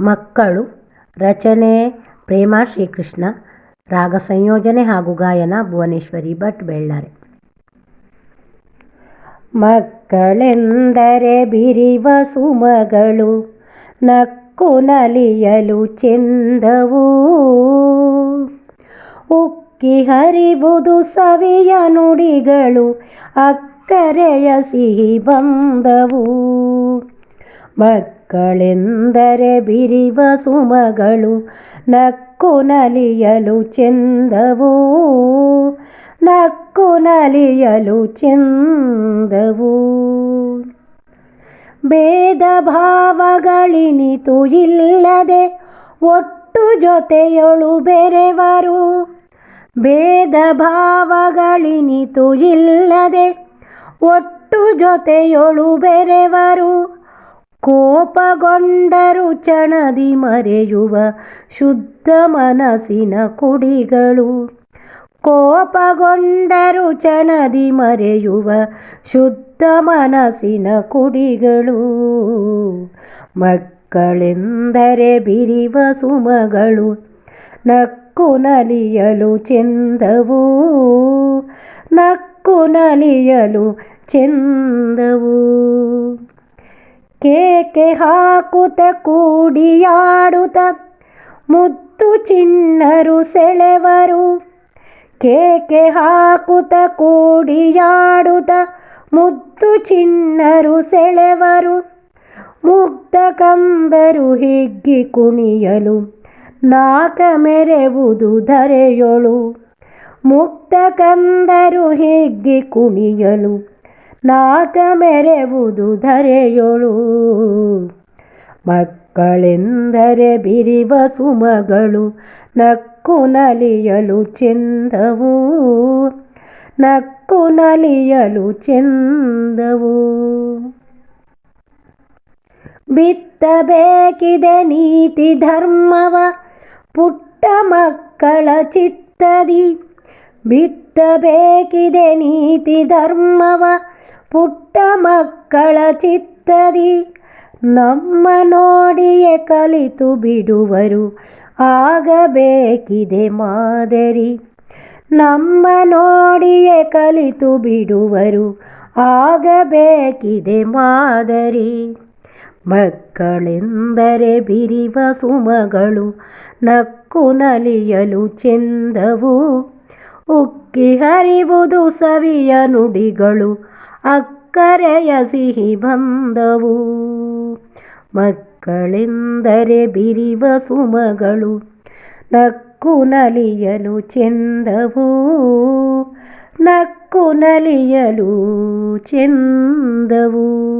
ಮಕ್ಕಳು, ರಚನೆ, ಪ್ರೇಮಾ, ಶ್ರೀಕೃಷ್ಣ, ರಾಗ ಸಂಯೋಜನೆ ಹಾಗೂ ಗಾಯನ, ಭುವನೇಶ್ವರಿ ಭಟ್ ಬೆಳ್ಳಾರೆ. ಮಕ್ಕಳೆಂದರೆ ಬಿರಿವ ಸುಮಗಳು, ನಕ್ಕು ನಲಿಯಲು ಚೆಂದವು. ಉಕ್ಕಿ ಹರಿಬುದು ಸವಿಯ ನುಡಿಗಳು, ಅಕ್ಕರೆಯ ಸಿಹಿ ಬಂದವು. ಮಕ್ಕಳೆಂದರೆ ಬಿರಿವ ಸುಮಗಳು, ನಕ್ಕು ನಲಿಯಲು ಚೆಂದವು. ನಕ್ಕು ನಲಿಯಲು ಚೆಂದವು. ಭೇದ ಭಾವಗಳಿನಿತು ಇಲ್ಲದೆ ಒಟ್ಟು ಜೊತೆಯೊಳು ಬೆರೆವರು. ಭೇದ ಭಾವಗಳಿನಿತು ಇಲ್ಲದೆ ಒಟ್ಟು ಜೊತೆಯೊಳು ಬೆರೆವರು. ಕೋಪಗೊಂಡರು ಚಣದಿ ಮರೆಯುವ ಶುದ್ಧ ಮನಸ್ಸಿನ ಕುಡಿಗಳು. ಕೋಪಗೊಂಡರು ಚಣದಿ ಮರೆಯುವ ಶುದ್ಧ ಮನಸ್ಸಿನ ಕುಡಿಗಳು. ಮಕ್ಕಳೆಂದರೆ ಬಿರಿವ ಸುಮಗಳು, ನಕ್ಕು ನಲಿಯಲು ಚೆಂದವು. ನಕ್ಕು ನಲಿಯಲು ಚೆಂದವು. ಕೇಕೆ ಹಾಕುತ್ತ ಕೂಡಿಯಾಡುತ್ತ ಮುತ್ತು ಚಿಣ್ಣರು ಸೆಳೆವರು. ಕೇಕೆ ಹಾಕುತ್ತ ಕೂಡಿಯಾಡುತ್ತ ಮುತ್ತು ಚಿಣ್ಣರು ಸೆಳೆವರು. ಮುಗ್ಧ ಕಂದರು ಹಿಗ್ಗಿ ಕುಣಿಯಲು ನಾಕ ಮೆರೆವುದು ಧರೆಯೊಳು. ಮುಕ್ತ ಕಂದರು ಹಿಗ್ಗಿ ಕುಣಿಯಲು ನಾಕ ಮೆರೆವುದು ಧರೆಯೊಳು. ಮಕ್ಕಳೆಂದರೆ ಬಿರಿವ ಸುಮಗಳು, ನಕ್ಕು ನಲಿಯಲು ಚೆಂದವು. ನಕ್ಕು ನಲಿಯಲು ಚೆಂದವು. ಬಿತ್ತಬೇಕಿದೆ ನೀತಿ ಧರ್ಮವ, ಪುಟ್ಟ ಮಕ್ಕಳ ಚಿತ್ತದಿ. ಬಿತ್ತಬೇಕಿದೆ ನೀತಿ ಧರ್ಮವ ಪುಟ್ಟ ಮಕ್ಕಳ ಚಿತ್ತದಿ. ನಮ್ಮ ನೋಡಿಯೇ ಕಲಿತು ಬಿಡುವರು, ಆಗಬೇಕಿದೆ ಮಾದರಿ. ನಮ್ಮ ನೋಡಿಯೇ ಕಲಿತು ಬಿಡುವರು, ಆಗಬೇಕಿದೆ ಮಾದರಿ. ಮಕ್ಕಳೆಂದರೆ ಬಿರಿವ ಸುಮಗಳು, ನಕ್ಕು ನಲಿಯಲು ಚೆಂದವು. ಉಕ್ಕಿ ಹರಿವುದು ಸವಿಯ ನುಡಿಗಳು ಅಕ್ಕರೆಯ ಸಿಹಿ ಬಂದವು. ಮಕ್ಕಳೆಂದರೆ ಬಿರಿವ ಸುಮಗಳು ನಕ್ಕು ನಲಿಯಲು ಚೆಂದವು. ನಕ್ಕು ನಲಿಯಲು ಚೆಂದವು.